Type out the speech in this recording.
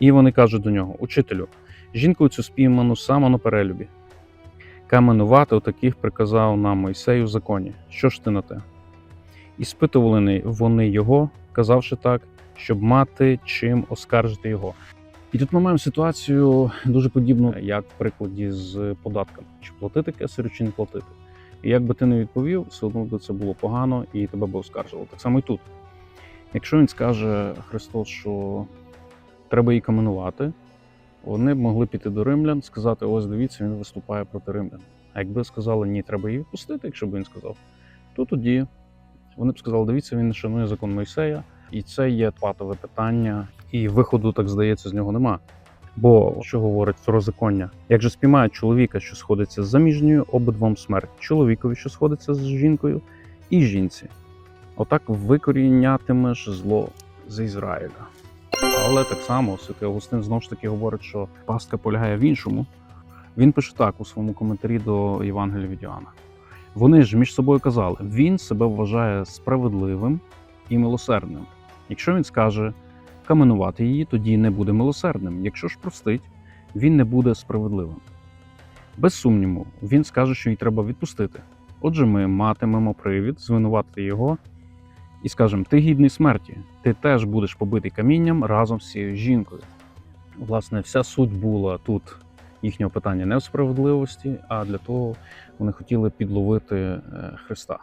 І вони кажуть до нього: Учителю, жінку цю спійману саме на перелюбі. Каменувати отаких приказав нам Мойсей у законі. Що ж ти на те? І спитували вони його, казавши так, щоб мати чим оскаржити його. І тут ми маємо ситуацію дуже подібну, як в прикладі з податками: чи платити кесарю, чи не платити. І як би ти не відповів, все одно би це було погано і тебе би оскаржували. Так само і тут. Якщо він скаже Христос, що треба її каменувати, вони б могли піти до римлян, сказати: ось дивіться, він виступає проти римлян. А якби сказали, ні, треба її відпустити, якщо б він сказав, то тоді вони б сказали, дивіться, він не шанує закон Мойсея, і це є патове питання, і виходу, так здається, з нього нема. Бо що говорить второзаконня? Як же спіймають чоловіка, що сходиться з заміжньою, обидвом смерть, чоловікові, що сходиться з жінкою, і жінці. Отак викорінятимеш зло з Ізраїля. Але так само Святий Августин знову ж таки говорить, що пастка полягає в іншому. Він пише так у своєму коментарі до Євангелія від Іоанна. Вони ж між собою казали: він себе вважає справедливим і милосердним. Якщо він скаже каменувати її, тоді не буде милосердним. Якщо ж простить, він не буде справедливим. Без сумніву, він скаже, що їй треба відпустити. Отже, ми матимемо привід звинуватити його і скажемо: ти гідний смерті, ти теж будеш побитий камінням разом з цією жінкою. Власне, вся суть була тут їхнього питання не в справедливості, а для того вони хотіли підловити е, Христа.